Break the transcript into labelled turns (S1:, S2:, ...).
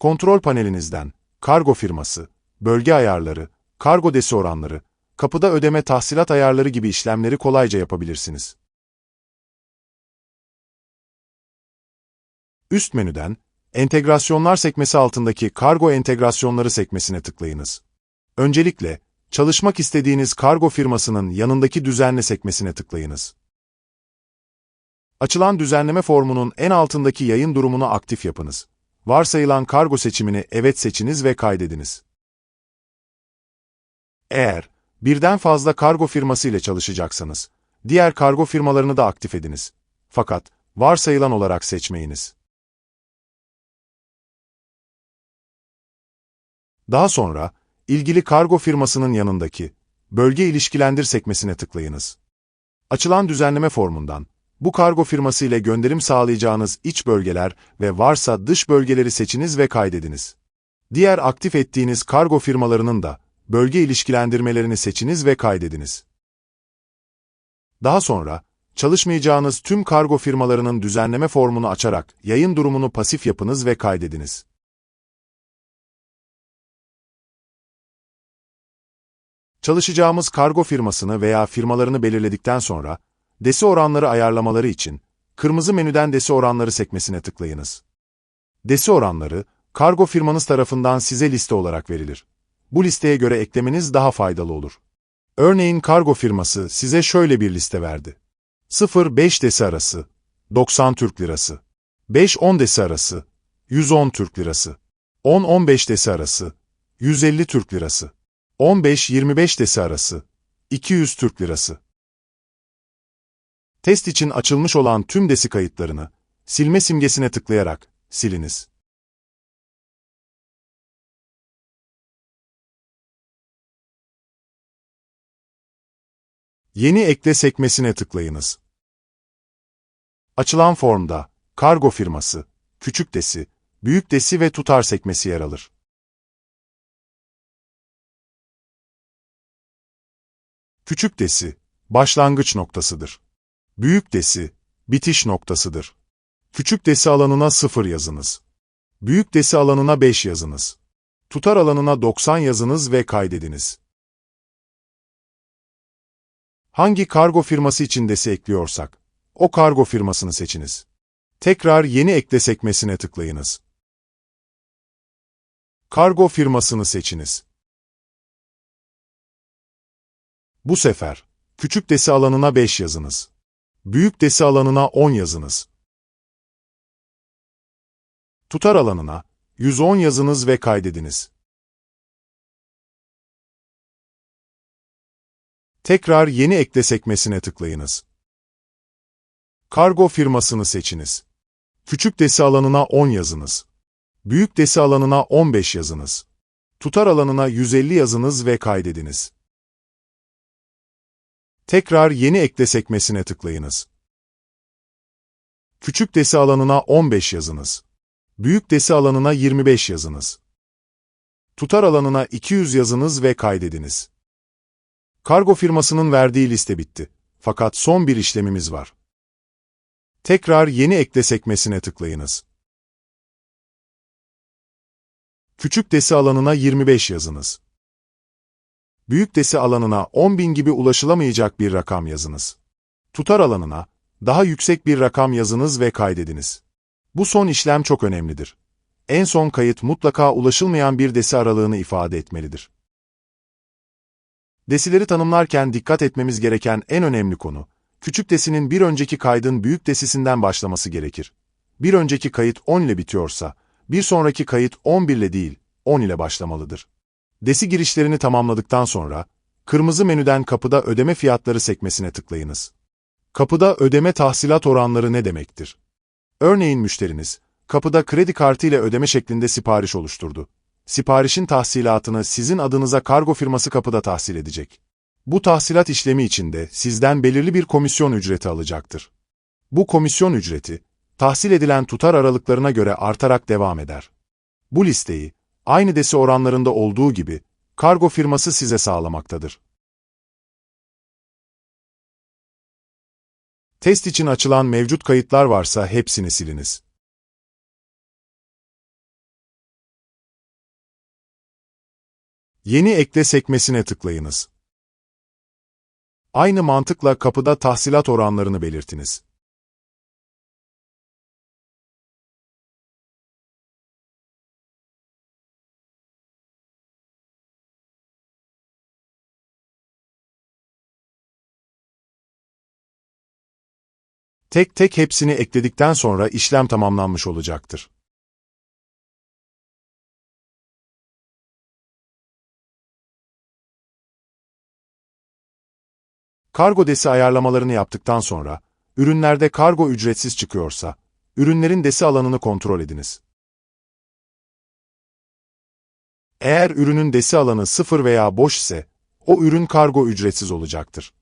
S1: Kontrol panelinizden, kargo firması, bölge ayarları, kargo desi oranları, kapıda ödeme tahsilat ayarları gibi işlemleri kolayca yapabilirsiniz. Üst menüden, Entegrasyonlar sekmesi altındaki Kargo Entegrasyonları sekmesine tıklayınız. Öncelikle, çalışmak istediğiniz kargo firmasının yanındaki Düzenle sekmesine tıklayınız. Açılan düzenleme formunun en altındaki yayın durumunu aktif yapınız. Varsayılan kargo seçimini Evet seçiniz ve kaydediniz. Eğer birden fazla kargo firması ile çalışacaksanız, diğer kargo firmalarını da aktif ediniz. Fakat varsayılan olarak seçmeyiniz. Daha sonra, ilgili kargo firmasının yanındaki Bölge İlişkilendir sekmesine tıklayınız. Açılan düzenleme formundan, bu kargo firması ile gönderim sağlayacağınız iç bölgeler ve varsa dış bölgeleri seçiniz ve kaydediniz. Diğer aktif ettiğiniz kargo firmalarının da bölge ilişkilendirmelerini seçiniz ve kaydediniz. Daha sonra, çalışmayacağınız tüm kargo firmalarının düzenleme formunu açarak yayın durumunu pasif yapınız ve kaydediniz. Çalışacağımız kargo firmasını veya firmalarını belirledikten sonra, desi oranları ayarlamaları için, kırmızı menüden desi oranları sekmesine tıklayınız. Desi oranları, kargo firmanız tarafından size liste olarak verilir. Bu listeye göre eklemeniz daha faydalı olur. Örneğin kargo firması size şöyle bir liste verdi. 0-5 desi arası, 90 Türk Lirası. 5-10 desi arası, 110 Türk Lirası. 10-15 desi arası, 150 Türk Lirası. 15-25 desi arası, 200 Türk Lirası. Test için açılmış olan tüm desi kayıtlarını, silme simgesine tıklayarak siliniz. Yeni ekle sekmesine tıklayınız. Açılan formda, kargo firması, küçük desi, büyük desi ve tutar sekmesi yer alır. Küçük desi, başlangıç noktasıdır. Büyük desi, bitiş noktasıdır. Küçük desi alanına 0 yazınız. Büyük desi alanına 5 yazınız. Tutar alanına 90 yazınız ve kaydediniz. Hangi kargo firması için desi ekliyorsak, o kargo firmasını seçiniz. Tekrar yeni ekle sekmesine tıklayınız. Kargo firmasını seçiniz. Bu sefer, küçük desi alanına 5 yazınız. Büyük desi alanına 10 yazınız. Tutar alanına 110 yazınız ve kaydediniz. Tekrar yeni ekle sekmesine tıklayınız. Kargo firmasını seçiniz. Küçük desi alanına 10 yazınız. Büyük desi alanına 15 yazınız. Tutar alanına 150 yazınız ve kaydediniz. Tekrar yeni ekle sekmesine tıklayınız. Küçük desi alanına 15 yazınız. Büyük desi alanına 25 yazınız. Tutar alanına 200 yazınız ve kaydediniz. Kargo firmasının verdiği liste bitti. Fakat son bir işlemimiz var. Tekrar yeni ekle sekmesine tıklayınız. Küçük desi alanına 25 yazınız. Büyük desi alanına 10.000 gibi ulaşılamayacak bir rakam yazınız. Tutar alanına daha yüksek bir rakam yazınız ve kaydediniz. Bu son işlem çok önemlidir. En son kayıt mutlaka ulaşılmayan bir desi aralığını ifade etmelidir. Desileri tanımlarken dikkat etmemiz gereken en önemli konu, küçük desinin bir önceki kaydın büyük desisinden başlaması gerekir. Bir önceki kayıt 10 ile bitiyorsa, bir sonraki kayıt 11 ile değil, 10 ile başlamalıdır. Desi girişlerini tamamladıktan sonra, kırmızı menüden kapıda ödeme fiyatları sekmesine tıklayınız. Kapıda ödeme tahsilat oranları ne demektir? Örneğin müşteriniz, kapıda kredi kartı ile ödeme şeklinde sipariş oluşturdu. Siparişin tahsilatını sizin adınıza kargo firması kapıda tahsil edecek. Bu tahsilat işlemi içinde sizden belirli bir komisyon ücreti alacaktır. Bu komisyon ücreti, tahsil edilen tutar aralıklarına göre artarak devam eder. Bu listeyi, aynı desi oranlarında olduğu gibi, kargo firması size sağlamaktadır. Test için açılan mevcut kayıtlar varsa hepsini siliniz. Yeni ekle sekmesine tıklayınız. Aynı mantıkla kapıda tahsilat oranlarını belirtiniz. Tek tek hepsini ekledikten sonra işlem tamamlanmış olacaktır. Kargo desi ayarlamalarını yaptıktan sonra, ürünlerde kargo ücretsiz çıkıyorsa, ürünlerin desi alanını kontrol ediniz. Eğer ürünün desi alanı sıfır veya boş ise, o ürün kargo ücretsiz olacaktır.